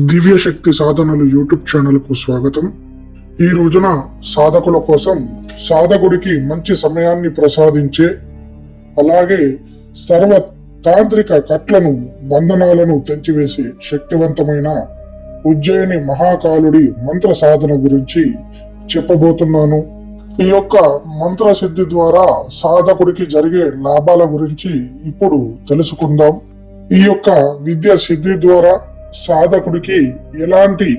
దివ్య శక్తి సాధనలు యూట్యూబ్ ఛానల్కు స్వాగతం. ఈ రోజున సాధకుల కోసం సాధకుడికి మంచి సమయాన్ని ప్రసాదించే అలాగే సర్వ తాంత్రిక కట్లను బంధనాలను తెంచివేసి శక్తివంతమైన ఉజ్జయిని మహాకాలుడి మంత్ర సాధన గురించి చెప్పబోతున్నాను. ఈ యొక్క మంత్ర సిద్ధి ద్వారా సాధకుడికి జరిగే లాభాల గురించి ఇప్పుడు తెలుసుకుందాం. ఈ యొక్క విద్య సిద్ధి ద్వారా సాధకుడికి ఎలాంటి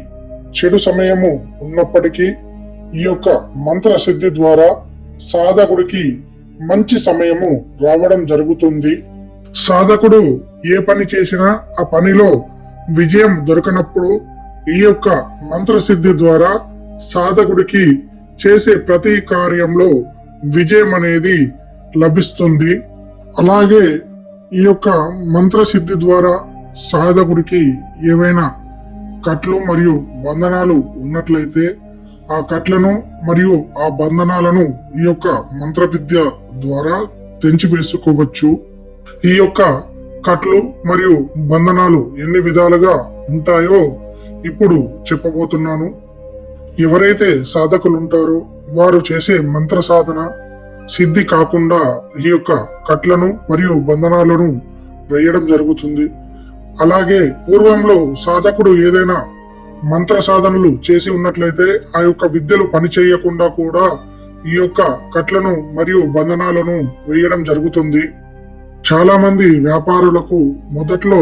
చెడు సమయము ఉన్నప్పటికీ ఈ యొక్క మంత్ర సిద్ధి ద్వారా సాధకుడికి మంచి సమయము రావడం జరుగుతుంది. సాధకుడు ఏ పని చేసినా ఆ పనిలో విజయం దొరకనప్పుడు ఈ యొక్క మంత్ర సిద్ధి ద్వారా సాధకుడికి చేసే ప్రతి కార్యంలో విజయం అనేది లభిస్తుంది. అలాగే ఈ యొక్క మంత్ర సిద్ధి ద్వారా సాధకుడికి ఏవైనా కట్లు మరియు బంధనాలు ఉన్నట్లయితే ఆ కట్లను మరియు ఆ బంధనాలను ఈ యొక్క మంత్ర విద్య ద్వారా తెంచివేసుకోవచ్చు. ఈ యొక్క కట్లు మరియు బంధనాలు ఎన్ని విధాలుగా ఉంటాయో ఇప్పుడు చెప్పబోతున్నాను. ఎవరైతే సాధకులు ఉంటారో వారు చేసే మంత్ర సాధన సిద్ధి కాకుండా ఈ యొక్క కట్లను మరియు బంధనాలను వేయడం జరుగుతుంది. అలాగే పూర్వంలో సాధకుడు ఏదైనా మంత్ర సాధనలు చేసి ఉన్నట్లయితే ఆ యొక్క విద్యలు పని చేయకుండా కూడా ఈ యొక్క కట్లను మరియు బంధనాలను వేయడం జరుగుతుంది. చాలా మంది వ్యాపారులకు మొదట్లో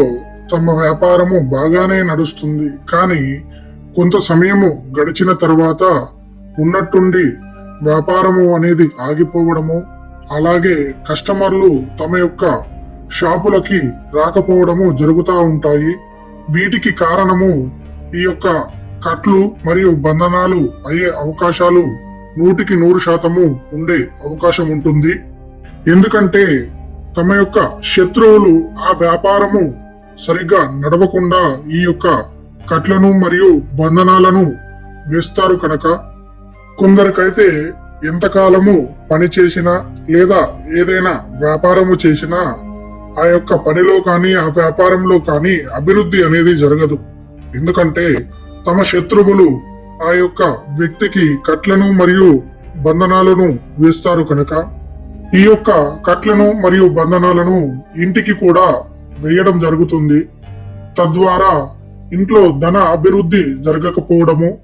తమ వ్యాపారము బాగానే నడుస్తుంది. కానీ కొంత సమయము గడిచిన తర్వాత ఉన్నట్టుండి వ్యాపారము అనేది ఆగిపోవడము అలాగే కస్టమర్లు తమ యొక్క షాపులకి రాకపోవడము జరుగుతూ ఉంటాయి. వీటికి కారణము ఈ యొక్క కట్లు మరియు బంధనాలు అయ్యే అవకాశాలు నూటికి నూరు శాతము ఉండే అవకాశం ఉంటుంది. ఎందుకంటే తమ యొక్క శత్రువులు ఆ వ్యాపారము సరిగ్గా నడవకుండా ఈ యొక్క కట్లను మరియు బంధనాలను వేస్తారు కనుక కొందరికైతే ఎంతకాలము పని చేసినా లేదా ఏదైనా వ్యాపారము చేసినా ఆ యొక్క పనిలో కానీ ఆ వ్యాపారంలో కానీ అభివృద్ధి అనేది జరగదు. ఎందుకంటే తమ శత్రువులు ఆ యొక్క వ్యక్తికి కట్లను మరియు బంధనాలను వేస్తారు కనుక ఈ యొక్క కట్లను మరియు బంధనాలను ఇంటికి కూడా వేయడం జరుగుతుంది. తద్వారా ఇంట్లో ధన అభివృద్ధి జరగకపోవడము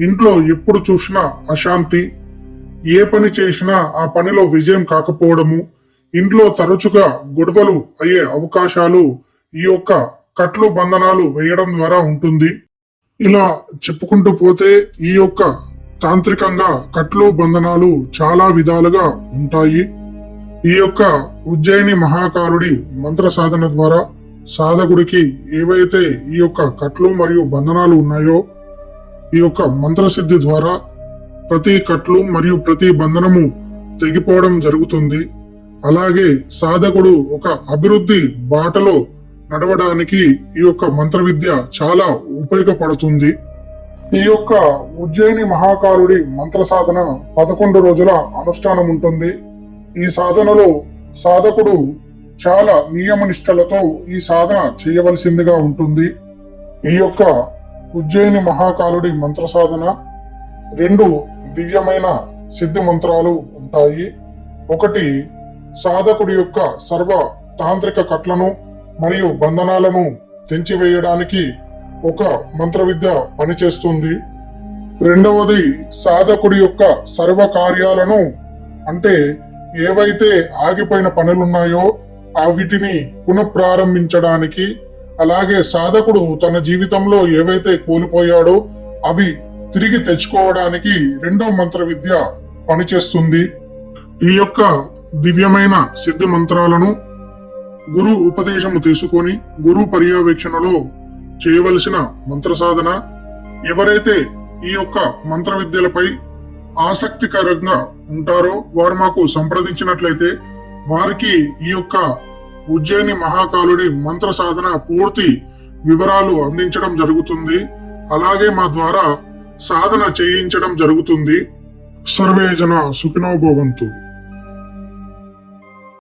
ఇంట్లో ఎప్పుడు చూసినా అశాంతి ఏ పని చేసినా ఆ పనిలో విజయం కాకపోవడము ఇంట్లో తరచుగా గొడవలు అయ్యే అవకాశాలు ఈ యొక్క కట్లు బంధనాలు వేయడం ద్వారా ఉంటుంది. ఇలా చెప్పుకుంటూ పోతే ఈ యొక్క తాంత్రికంగా కట్లు బంధనాలు చాలా విధాలుగా ఉంటాయి. ఈ యొక్క ఉజ్జయిని మహాకారుడి మంత్ర సాధన ద్వారా సాధకుడికి ఏవైతే ఈ యొక్క కట్లు మరియు బంధనాలు ఉన్నాయో ఈ యొక్క మంత్రసిద్ధి ద్వారా ప్రతి కట్లు మరియు ప్రతి బంధనము తెగిపోవడం జరుగుతుంది. అలాగే సాధకుడు ఒక అభివృద్ధి బాటలో నడవడానికి ఈ యొక్క మంత్ర విద్య చాలా ఉపయోగపడుతుంది. ఈ యొక్క ఉజ్జయిని మహాకారుడి మంత్ర సాధన పదకొండు రోజుల అనుష్ఠానం ఉంటుంది. ఈ సాధనలో సాధకుడు చాలా నియమనిష్టలతో ఈ సాధన చేయవలసిందిగా ఉంటుంది. ఈ యొక్క ఉజ్జయిని మహాకాలుడి మంత్ర సాధన రెండు దివ్యమైన సిద్ధి మంత్రాలు ఉంటాయి. ఒకటి సాధకుడి యొక్క సర్వ తాంత్రిక కట్లను మరియు బంధనాలను తెంచివేయడానికి ఒక మంత్ర విద్య పనిచేస్తుంది. రెండవది సాధకుడి యొక్క సర్వ కార్యాలను అంటే ఏవైతే ఆగిపోయిన పనులున్నాయో ఆ వీటిని పునఃప్రారంభించడానికి అలాగే సాధకుడు తన జీవితంలో ఏవైతే కోల్పోయాడో అవి తిరిగి తెచ్చుకోవడానికి రెండో మంత్ర విద్య పనిచేస్తుంది. ఈ యొక్క దివ్యమైన సిద్ధి మంత్రాలను గురు ఉపదేశము తీసుకొని గురు పర్యవేక్షణలో చేయవలసిన మంత్ర సాధన. ఎవరైతే ఈ యొక్క మంత్ర విద్యలపై ఆసక్తికరంగా ఉంటారో వారు మాకు సంప్రదించినట్లయితే వారికి ఈ యొక్క ఉజ్జయిని మహాకాలుడి మంత్ర సాధన పూర్తి వివరాలు అందించడం జరుగుతుంది. అలాగే మా ద్వారా సాధన చేయించడం జరుగుతుంది. సర్వేజన సుఖినోభవంతు భవంతు.